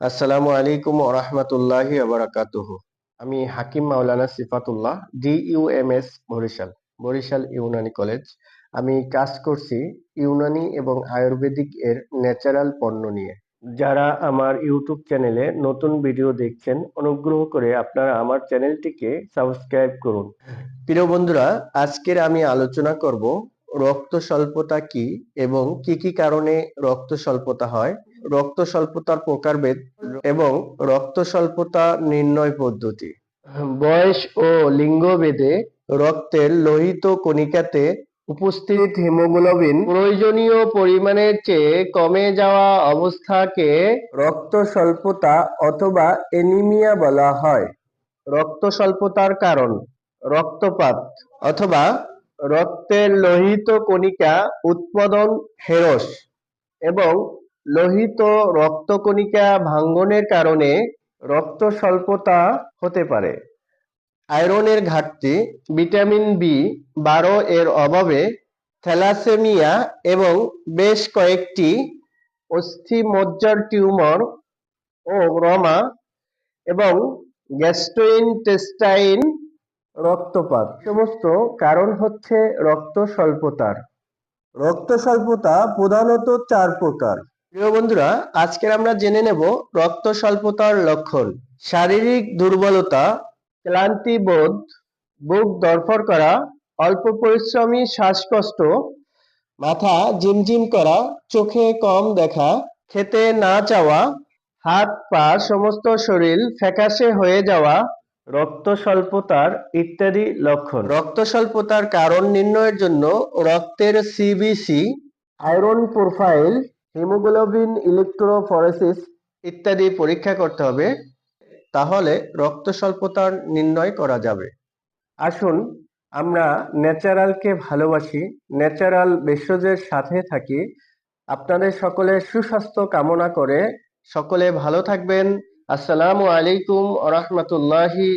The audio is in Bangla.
আসসালামু আলাইকুম ওরহমতুল্লাহি আবরাকাতুহু আমি হাকিম মাওলানা সিফাতুল্লাহ ডিইউএমএস বরিশাল বরিশাল ইউনানি কলেজ। আমি কাজ করছি ইউনানি এবং আয়ুর্বেদিক এর ন্যাচারাল পণ্য নিয়ে। যারা আমার ইউটিউব চ্যানেলে নতুন ভিডিও দেখছেন, অনুগ্রহ করে আপনারা আমার চ্যানেলটিকে সাবস্ক্রাইব করুন। প্রিয় বন্ধুরা, আজকের আমি আলোচনা করব রক্ত স্বল্পতা কি এবং কি কি কারণে রক্ত স্বল্পতা হয়। রক্ত স্বল্পতার প্রকারভেদ এবং রক্ত স্বল্পতা নির্ণয় পদ্ধতি। বয়স ও লিঙ্গভেদে রক্তের লোহিত কণিকাতে উপস্থিত হিমোগ্লোবিন প্রয়োজনীয় পরিমাণের চেয়ে কমে যাওয়া অবস্থাকে রক্ত স্বল্পতা অথবা এনিমিয়া বলা হয়। রক্ত স্বল্পতার কারণ রক্তপাত অথবা রক্তের লোহিত কণিকা উৎপাদন হেরস এবং লোহিত রক্তকণিকা ভাঙ্গনের কারণে রক্ত স্বল্পতা হতে পারে। আয়রনের ঘাটতি, ভিটামিন বি বারো এর অভাবে থ্যালাসেমিয়া এবং বেশ কয়েকটি অস্থিমজ্জার টিউমার ও রমা এবং গ্যাস্ট্রোইনটেস্টাইন রক্তপাত। সমস্ত কারণ হচ্ছে রক্ত স্বল্পতার রক্ত স্বল্পতা প্রধানত চার প্রকার। প্রিয় বন্ধুরা, আজকের আমরা জেনে নেব রক্ত স্বল্পতার লক্ষণ। শারীরিক দুর্বলতা, ক্লান্তি বোধ, বুক দরফর করা, অল্প পরিশ্রমী শ্বাসকষ্ট, মাথা ঝিমঝিম করা, চোখে কম দেখা, খেতে না চাওয়া, হাত পা সমস্ত শরীর ফ্যাকাশে হয়ে যাওয়া রক্ত স্বল্পতার ইত্যাদি লক্ষণ। রক্ত স্বল্পতার কারণ নির্ণয়ের জন্য রক্তের CBC iron profile haemoglobin, electrophoresis ইত্যাদি পরীক্ষা করতে হবে, তাহলে রক্ত স্বল্পতার নির্ণয় করা যাবে। আসুন, আমরা ন্যাচারালকে ভালোবাসি, ন্যাচারাল ভেষজের সাথে থাকি। আপনাদের সকলে সুস্বাস্থ্য কামনা করে সকলে ভালো থাকবেন। আসসালামু আলাইকুম আ রহমতুল্লাহি